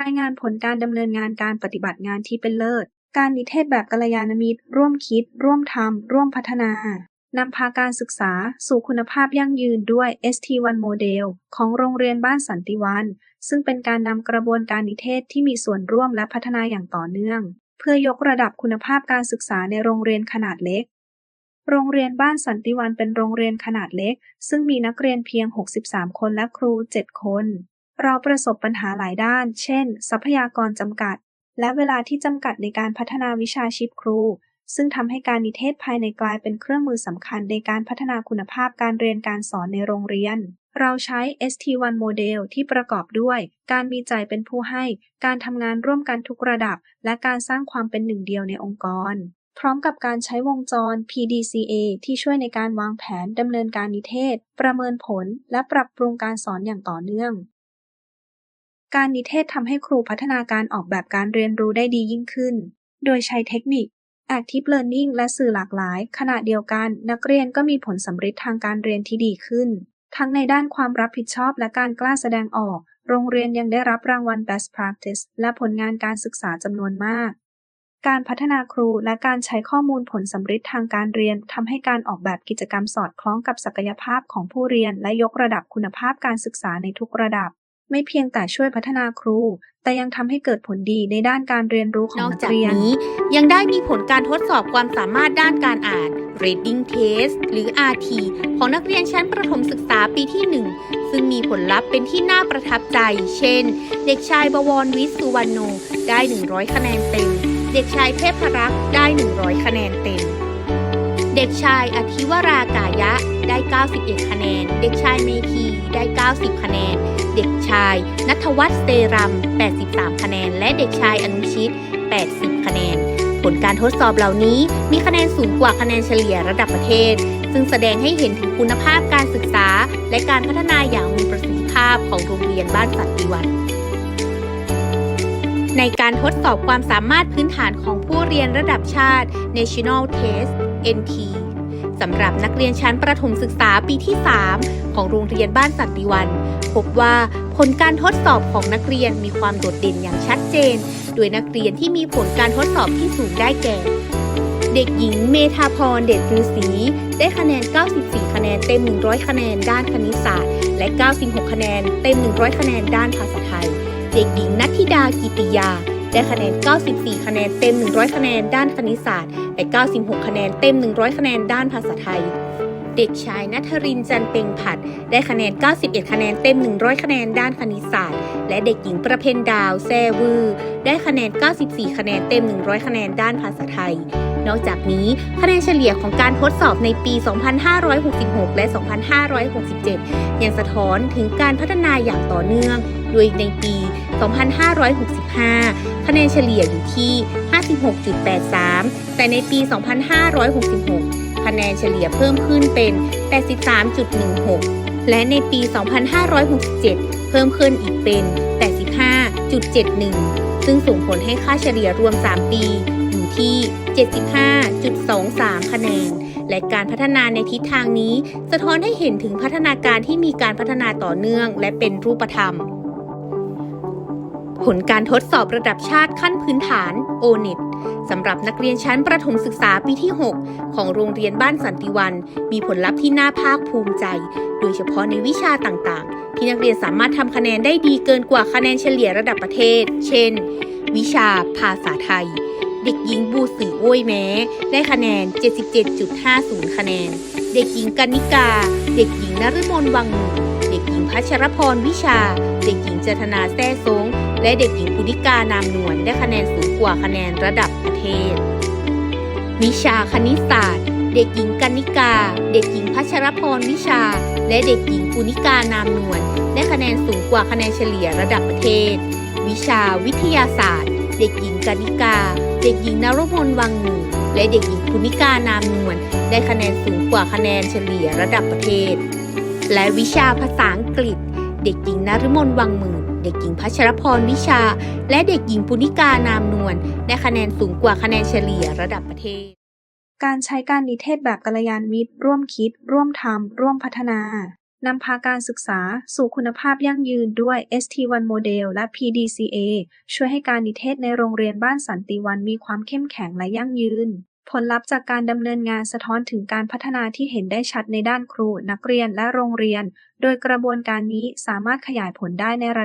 รายงานผลการดำเนินงานการปฏิบัติงานที่เป็นเลิศ การนิเทศแบบกัลยาณมิตร ร่วมคิด ร่วมทำ ร่วมพัฒนานำพาการศึกษาสู่คุณภาพยั่งยืนด้วย ST1 Model ของโรงเรียนบ้านสันติวัน ซึ่งเป็นการนำกระบวนการนิเทศที่มีส่วนร่วมและพัฒนาอย่างต่อเนื่อง เพื่อยกระดับคุณภาพการศึกษาในโรงเรียนขนาดเล็ก โรงเรียนบ้านสันติวันเป็นโรงเรียนขนาดเล็ก ซึ่งมีนักเรียนเพียง 63 คนและครู 7 คน เราประสบปัญหาหลายด้าน เช่น ทรัพยากรจำกัด และเวลาที่จำกัดในการพัฒนาวิชาชีพครู ซึ่งทำให้การนิเทศภายในกลายเป็นเครื่องมือสำคัญในการพัฒนาคุณภาพการเรียนการสอนในโรงเรียน เราใช้ ST1 Model ที่ประกอบด้วย การมีใจเป็นผู้ให้ การทำงานร่วมกันทุกระดับ และการสร้างความเป็นหนึ่งเดียวในองค์กรพร้อมกับการใช้วงจร PDCA ที่ช่วยในการวางแผนดำเนินการนิเทศ ประเมินผล และปรับปรุงการสอนอย่างต่อเนื่อง การนิเทศทำให้ครูพัฒนาการออกแบบการเรียนรู้ได้ดียิ่งขึ้น โดยใช้เทคนิค Active Learning และสื่อหลากหลาย ขณะเดียวกัน นักเรียนก็มีผลสำฤทธิ์ทางการเรียนที่ดีขึ้น ทั้งในด้านความรับผิดชอบและการกล้าแสดงออก โรงเรียนยังได้รับรางวัล Best Practice และผลงานการศึกษาจำนวนมาก การพัฒนาครูและการใช้ข้อมูลผลสำฤทธิ์ทางการเรียนทำให้การออกแบบกิจกรรมสอดคล้องกับศักยภาพของผู้เรียน และยกระดับคุณภาพการศึกษาในทุกระดับ ไม่เพียงแต่ช่วยพัฒนาครู แต่ยังทำให้เกิดผลดีในด้านการเรียนรู้ของนอกนักจากเรียนนี้ ยังได้มีผลการทดสอบความสามารถด้านการอ่าน reading test หรือ RT ของนักเรียนชั้นประถมศึกษาปีที่ 1 ซึ่งมีผลลัพธ์เป็นที่น่าประทับใจ เช่น เด็กชายบวรวิศสุวรรณโนได้ 100 คะแนนเต็ม เด็กชายเทพรักษ์ได้ 100 คะแนนเต็ม เด็กชายอธิวรากายะได้ 91 คะแนน เด็กชายเมธีได้ 90 คะแนน เด็กายนัทวัฒน์เซรัม 83 คะแนน และเด็กชายอนุชิต 80 คะแนน ผลการทดสอบเหล่านี้มีคะแนนสูงกว่าคะแนนเฉลี่ยระดับประเทศ ซึ่งแสดงให้เห็นถึงคุณภาพการศึกษา และการพัฒนาอย่างมีประสิทธิภาพของโรงเรียนบ้านสันติวันในการทดสอบความสามารถพื้นฐานของผู้เรียนระดับชาติ National Test NT สำหรับนักเรียนชั้นประถมศึกษาปีที่ 3 ของโรงเรียนบ้านสันติวัน พบว่า ผลการทดสอบของนักเรียนมีความโดดเด่นอย่างชัดเจน โดยนักเรียนที่มีผลการทดสอบที่สูงได้แก่ เด็กหญิงเมธาพรเดชฤศี ได้คะแนน 94 คะแนนเต็ม 100 คะแนนด้านคณิตศาสตร์ และ 96 คะแนนเต็ม 100 คะแนนด้านภาษาไทย เด็กหญิงนัทธิดากิติยา ได้คะแนน 94 คะแนนเต็ม 100 คะแนนด้านคณิตศาสตร์ และ 96 คะแนนเต็ม 100 คะแนนด้านภาษาไทย เด็กชายนัทรินจันเปงผัด ได้คะแนน 91 คะแนนเต็ม 100 คะแนนด้านคณิตศาสตร์ และเด็กหญิงประเพณดาวแซวือ ได้คะแนน 94 คะแนนเต็ม 100 คะแนนด้านภาษาไทย นอกจากนี้คะแนนเฉลี่ยของการทดสอบในปี 2566 และ 2567 ยังสะท้อนถึงการพัฒนาอย่างต่อเนื่อง โดยในปี 2565 คะแนนเฉลี่ยอยู่ที่ 56.83 แต่ในปี 2566 คะแนนเฉลี่ยเพิ่มขึ้นเป็น 83.16 และในปี 2567 เพิ่มขึ้นอีกเป็น 85.71 ซึ่งส่งผลให้ค่าเฉลี่ยรวม 3 ปีอยู่ที่ 75.23 คะแนน และการพัฒนาในทิศทางนี้ สะท้อนให้เห็นถึงพัฒนาการที่มีการพัฒนาต่อเนื่อง และเป็นรูปธรรม ผลการทดสอบระดับชาติขั้นพื้นฐาน ONET สำหรับนักเรียนชั้นประถมศึกษาปีที่ 6 ของโรงเรียนบ้านสันติวัน มีผลลัพธ์ที่น่าภาคภูมิใจ โดยเฉพาะในวิชาต่างๆ ที่นักเรียนสามารถทำคะแนนได้ดีเกินกว่าคะแนนเฉลี่ยระดับประเทศ เช่น วิชาภาษาไทย เด็กหญิงบูสืออ้ยแม้ ได้คะแนน 77.50 คะแนน เด็กหญิงกนิกา เด็กหญิงนฤมลวัง เด็กหญิงพัชรพรวิชา เด็กหญิงเจตนาแท้ซง และเด็กหญิงปุณิกานามนวลได้คะแนนสูงกว่าคะแนนระดับประเทศ วิชาคณิตศาสตร์ เด็กหญิงกันนิกา เด็กหญิงพัชรพรวิชา และเด็กหญิงปุณิกานามนวลได้คะแนนสูงกว่าคะแนนเฉลี่ยระดับประเทศ วิชาวิทยาศาสตร์ เด็กหญิงกันนิกา เด็กหญิงนรมนวังหนึ่งและเด็กหญิงปุณิกานามนวลได้คะแนนสูงกว่าคะแนนเฉลี่ยระดับประเทศ และวิชาภาษาอังกฤษ เด็กหญิงนฤมลวังมื่น เด็กหญิงพัชรพรวิชา และเด็กหญิงปุณิกานามนวลได้คะแนนสูงกว่าคะแนนเฉลี่ยระดับประเทศ การใช้การนิเทศแบบกัลยาณมิตรร่วมคิด ร่วมทำร่วมพัฒนานำพาการศึกษาสู่คุณภาพยั่งยืนด้วย ST1 Model และ PDCA ช่วยให้การนิเทศในโรงเรียนบ้านสันติวันมีความเข้มแข็งและยั่งยืน ผลลัพธ์จากการดำเนินงานสะท้อนถึงการพัฒนาที่เห็นได้ชัดในด้านครู นักเรียนและโรงเรียน โดยกระบวนการนี้สามารถขยายผลได้ในระ